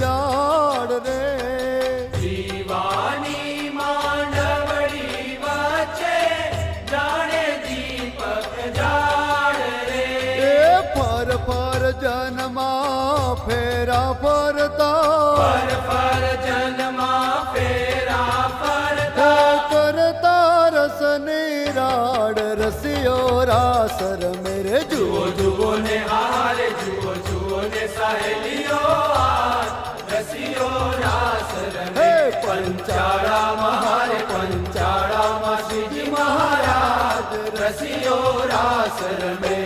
ઝાડ રે. જીવાની માંડવડી વાચે જાણે દીપક ઝાડ રે. એ પર પર જન્મા ફેરા ફરતા. પર પર મેરે જુઓ. જુઓ ને હારે જુઓ જુઓ ને સહેલીઓ પંચાળામાં હારે પંચાળામાં શ્રીજી મહારાજ રસિયો રાસ રમે